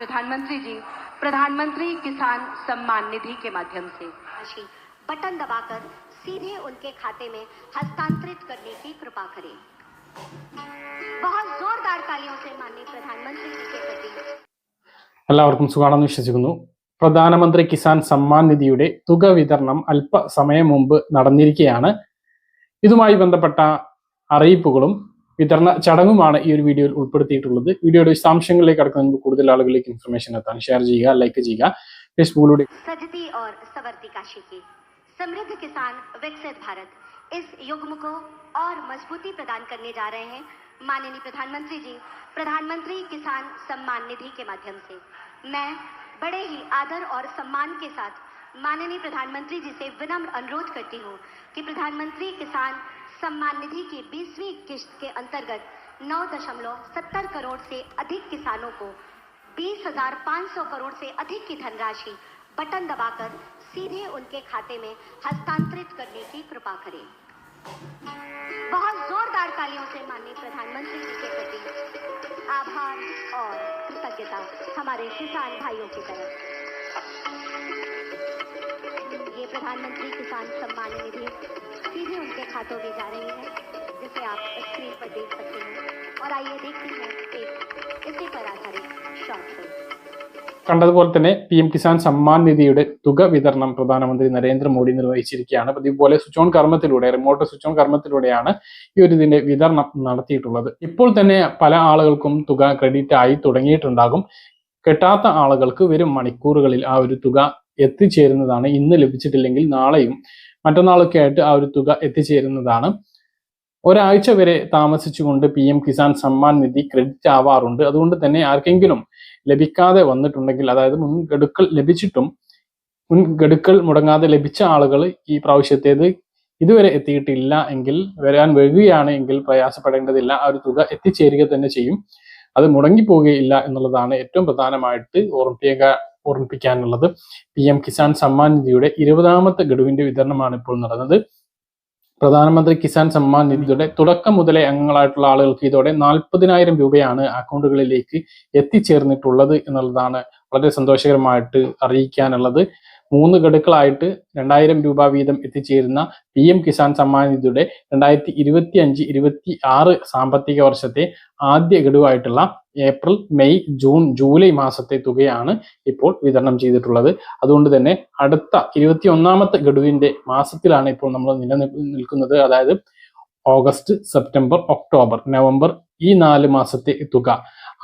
प्रधानमंत्री जी प्रधानमंत्री किसान सम्मान निधि के माध्यम से राशि बटन दबाकर सीधे उनके खाते में हस्तांतरित करने की कृपा करें बहुत जोरदार तालियों से माननीय प्रधानमंत्री जी के प्रति എല്ലാവർക്കും സുഖാണെന്ന് വിശ്വസിക്കുന്നു പ്രധാനമന്ത്രി കിസാൻ സമ്മാൻ നിധിയുടെ തുക വിതരണം അല്പസമയം മുമ്പ് നടന്നിരിക്കുകയാണ് ഇതുമായി ബന്ധപ്പെട്ട അറിയിപ്പുകളും വിതരണ ചടങ്ങുമാണ് ഈ ഒരു വീഡിയോയിൽ ഉൾപ്പെടുത്തിയിട്ടുള്ളത് വീഡിയോയുടെ വിശദാംശങ്ങളിലേക്ക് കടക്കുന്നതിന് മുമ്പ് കൂടുതൽ ആളുകളിലേക്ക് ഇൻഫർമേഷൻ എത്താൻ ഷെയർ ചെയ്യുക ലൈക്ക് ചെയ്യുക ഫേസ്ബുക്കിലൂടെ सजती और सवरती काशी की समृद्ध किसान विकसित भारत इस युग्म को और मजबूती प्रदान करने जा रहे हैं माननीय प्रधानमंत्री जी प्रधानमंत्री किसान सम्मान निधि के माध्यम से मैं बड़े ही आदर और सम्मान के साथ माननीय प्रधानमंत्री जी से विनम्र अनुरोध करती हूँ कि प्रधानमंत्री किसान सम्मान निधि की बीसवीं किश्त के अंतर्गत नौ दशमलव सत्तर करोड़ से अधिक किसानों को बीस हज़ार पाँच सौ करोड़ से अधिक की धनराशि बटन दबाकर सीधे उनके खाते में हस्तांतरित करने की कृपा करें। बहुत जोरदार तालियों से माननीय प्रधानमंत्री जी के प्रति आभार और कृतज्ञता हमारे किसान भाइयों की तरफ़। प्रधानमंत्री किसान सम्मान निधि सीधे उनके खातों में जा रही है जिसे आप स्क्रीन पर देख सकते हैं। और आइए देखते हैं एक इसी पर आधारित शॉर्ट फिल्म കണ്ടതുപോലെ തന്നെ പി എം കിസാൻ സമ്മാൻ നിധിയുടെ തുക വിതരണം പ്രധാനമന്ത്രി Narendra Modi നിർവഹിച്ചിരിക്കുകയാണ്. പതിപോലെ switch on കർമ്മത്തിലൂടെ remote switch on കർമ്മത്തിലൂടെയാണ് ഈ ഒരു ഇതിന്റെ വിതരണം നടത്തിയിട്ടുള്ളത്. ഇപ്പോൾ തന്നെ പല ആളുകൾക്കും തുക ക്രെഡിറ്റ് ആയി തുടങ്ങിയിട്ടുണ്ടാകും. കിട്ടാത്ത ആളുകൾക്ക് വരും മണിക്കൂറുകളിൽ ആ ഒരു തുക എത്തിച്ചേരുന്നതാണ്. ഇന്ന് ലഭിച്ചിട്ടില്ലെങ്കിൽ നാളെയും മറ്റന്നാളൊക്കെ ആയിട്ട് ആ ഒരു തുക എത്തിച്ചേരുന്നതാണ്. ഒരാഴ്ച വരെ താമസിച്ചുകൊണ്ട് P M Kisan Samman Nidhi credit ആവാറുണ്ട്. അതുകൊണ്ട് തന്നെ ആർക്കെങ്കിലും ലഭിക്കാതെ വന്നിട്ടുണ്ടെങ്കിൽ അതായത് മുൻഗഡുക്കൾ ലഭിച്ചിട്ടും മുൻഗഡുക്കൾ മുടങ്ങാതെ ലഭിച്ച ആളുകൾ ഈ പ്രാവശ്യത്തേത് ഇതുവരെ എത്തിയിട്ടില്ല എങ്കിൽ വരാൻ വരികയാണ് എങ്കിൽ പ്രയാസപ്പെടേണ്ടതില്ല. ആ ഒരു തുക എത്തിച്ചേരുക തന്നെ ചെയ്യും. അത് മുടങ്ങിപ്പോവുകയില്ല എന്നുള്ളതാണ് ഏറ്റവും പ്രധാനമായിട്ട് ഓർമ്മിപ്പിക്കുക ഓർമ്മിപ്പിക്കാനുള്ളത്. പി എം കിസാൻ സമ്മാൻ നിധിയുടെ ഇരുപതാമത്തെ ഗഡുവിന്റെ വിതരണമാണ് ഇപ്പോൾ നടന്നത്. പ്രധാനമന്ത്രി കിസാൻ സമ്മാൻ നിധിയുടെ തുടക്കം മുതലേ അംഗങ്ങളായിട്ടുള്ള ആളുകൾക്ക് ഇതോടെ നാൽപ്പതിനായിരം രൂപയാണ് അക്കൗണ്ടുകളിലേക്ക് എത്തിച്ചേർന്നിട്ടുള്ളത് എന്നുള്ളതാണ് വളരെ സന്തോഷകരമായിട്ട് അറിയിക്കാനുള്ളത്. മൂന്ന് ഘടുക്കളായിട്ട് രണ്ടായിരം രൂപ വീതം എത്തിച്ചേരുന്ന പി എം കിസാൻ സമ്മാൻ നിധിയുടെ രണ്ടായിരത്തി ഇരുപത്തി അഞ്ച് ഇരുപത്തി ആറ് സാമ്പത്തിക വർഷത്തെ ആദ്യ ഘടുവായിട്ടുള്ള ഏപ്രിൽ മെയ് ജൂൺ ജൂലൈ മാസത്തെ തുകയാണ് ഇപ്പോൾ വിതരണം ചെയ്തിട്ടുള്ളത്. അതുകൊണ്ട് തന്നെ അടുത്ത ഇരുപത്തി ഒന്നാമത്തെ ഗഡുവിന്റെ മാസത്തിലാണ് ഇപ്പോൾ നമ്മൾ നിലനിൽക്കുന്നത് അതായത് ഓഗസ്റ്റ് സെപ്റ്റംബർ ഒക്ടോബർ നവംബർ ഈ നാല് മാസത്തെ തുക.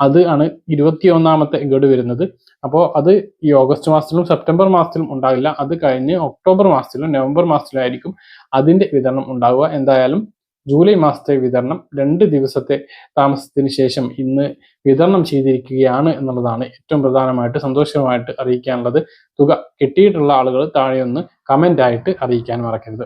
അത് ആണ് ഇരുപത്തിയൊന്നാമത്തെ ഗഡു വരുന്നത്. അപ്പോൾ അത് ഈ ഓഗസ്റ്റ് മാസത്തിലും സെപ്റ്റംബർ മാസത്തിലും ഉണ്ടാകില്ല അത് കഴിഞ്ഞ് ഒക്ടോബർ മാസത്തിലും നവംബർ മാസത്തിലും ആയിരിക്കും അതിന്റെ വിതരണം ഉണ്ടാവുക. എന്തായാലും ജൂലൈ മാസത്തെ വിതരണം രണ്ട് ദിവസത്തെ താമസത്തിന് ശേഷം ഇന്ന് വിതരണം ചെയ്തിരിക്കുകയാണ് എന്നുള്ളതാണ് ഏറ്റവും പ്രധാനമായിട്ട് സന്തോഷകരമായിട്ട് അറിയിക്കാനുള്ളത്. തുക കിട്ടിയിട്ടുള്ള ആളുകൾ താഴെയൊന്ന് കമന്റായിട്ട് അറിയിക്കാൻ മറക്കരുത്.